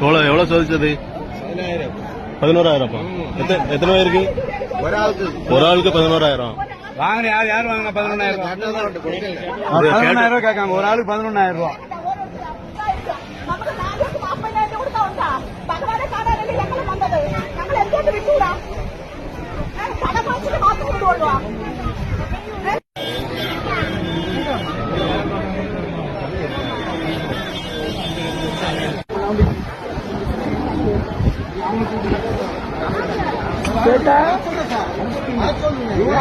எவ்வளோ எவ்வளவு சோதிச்சது? பதினோராயிரம்? எத்தனை பேருக்கு? ஒரு ஆளுக்கு பதினோராயிரம். வாங்குற யார் யார் வாங்க பதினொன்னாயிரம் பதினொன்னாயிரம் ரூபாய் கேட்காங்க. ஒரு ஆளுக்கு பதினொன்னாயிரம் ரூபாய் கேட்டா?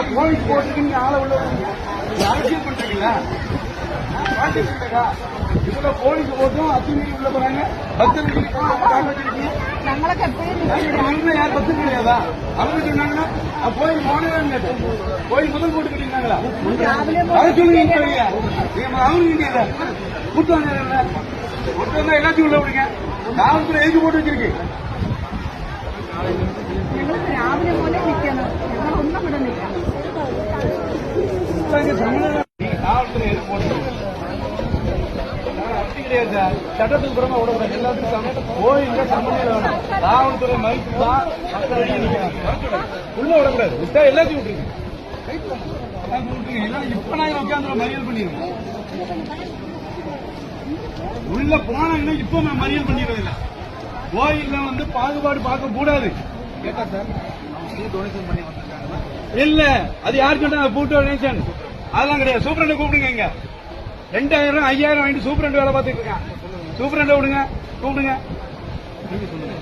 கோவிட் போட்டுக்கு ஆளை உள்ள அரசியல் பண்றீங்களா இதுல போலீஸ் போட்டும் அத்துமீறி உள்ள போறாங்க. பக்தர்களுக்கு யார் பக்தர் கிடையாதா அவங்க சொன்னாங்கன்னா கோயில் போனவே கோயில் முதல் போட்டு கட்டிருந்தாங்களா அதை சொல்லுங்க அவங்களுக்கு கூட்டம் எல்லாத்தையும் உள்ள விடுங்க. காவல்துறை எழுதி போட்டு வச்சிருக்கு. காவல்துறை எழுதி போட்டு கிடையாது சட்டத்துக்கு புறமா விடக்கூடாது. எல்லாத்துக்கும் கோயில்ல சம்பந்தம் வேணும் காவல்துறை மறுப்பு தான் உள்ள விடக்கூடாது. விட்டா எல்லாத்தையும் விட்டுருக்கு இப்ப நாங்க உட்காந்து மறியல் பண்ணிருக்கோம். உள்ள போனாங்கன்னா இப்ப நான் மறியல் பண்ணிடுறது இல்ல. கோயில்ல வந்து பாகுபாடு பார்க்க கூடாது. கேட்டா சார் டொனேஷன் பண்ணி இல்ல அது யார் சொன்னா? பூட்டு டொனேஷன் அதெல்லாம் கிடையாது. சூப்பரண்ட் கூப்பிடுங்க இங்க. ரெண்டாயிரம் ஐயாயிரம் வாங்கிட்டு சூப்பரண்ட் வேலை பார்த்துட்டு இருக்கான். சூப்பரண்ட் விடுங்க கூப்பிடுங்க. நீங்க சொல்லுங்க.